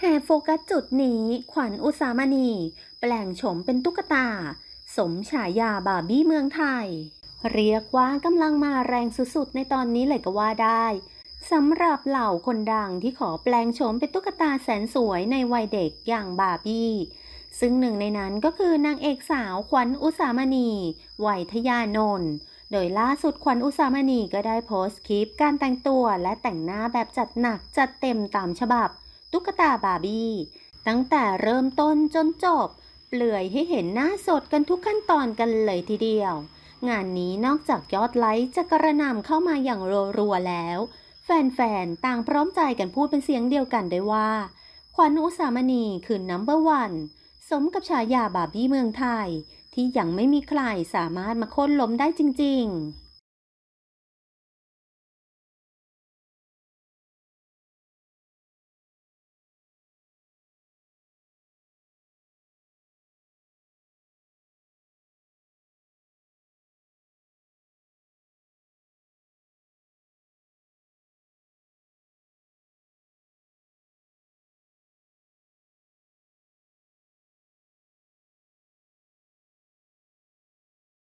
แห่โฟกัสจุดนี้ขวัญอุสามณี แปลงโฉมเป็นตุ๊กตา สมฉายาบาร์บี้เมืองไทย เรียกว่ากำลังมาแรงสุดๆ ในตอนนี้เลยก็ว่าได้สำหรับเหล่าคนดังที่ขอแปลงโฉมเป็นตุ๊กตาแสนสวยในวัยเด็กอย่างบาร์บี้ ซึ่งหนึ่งในนั้นก็คือนางเอกสาวขวัญอุสามณีวัยทยานนท์โดยล่าสุดขวัญอุสามณีก็ได้โพสต์คลิปการแต่งตัวและแต่งหน้าแบบจัดหนักจัดเต็มตามฉบับ ตุ๊กตาบาร์บี้ ตั้งแต่เริ่มต้นจนจบ เปลือยให้เห็นหน้าสดกันทุกขั้นตอนกันเลยทีเดียว งานนี้นอกจากยอดไลค์จะกระหน่ำเข้ามาอย่างรัวๆแล้ว แฟนๆ ต่างพร้อมใจกันพูดเป็นเสียงเดียวกันได้ว่า ขวัญอุสามณีคือนัมเบอร์วันสมกับฉายาบาร์บี้เมืองไทย ที่ยังไม่มีใครสามารถมาโค่นล้มได้จริง ๆ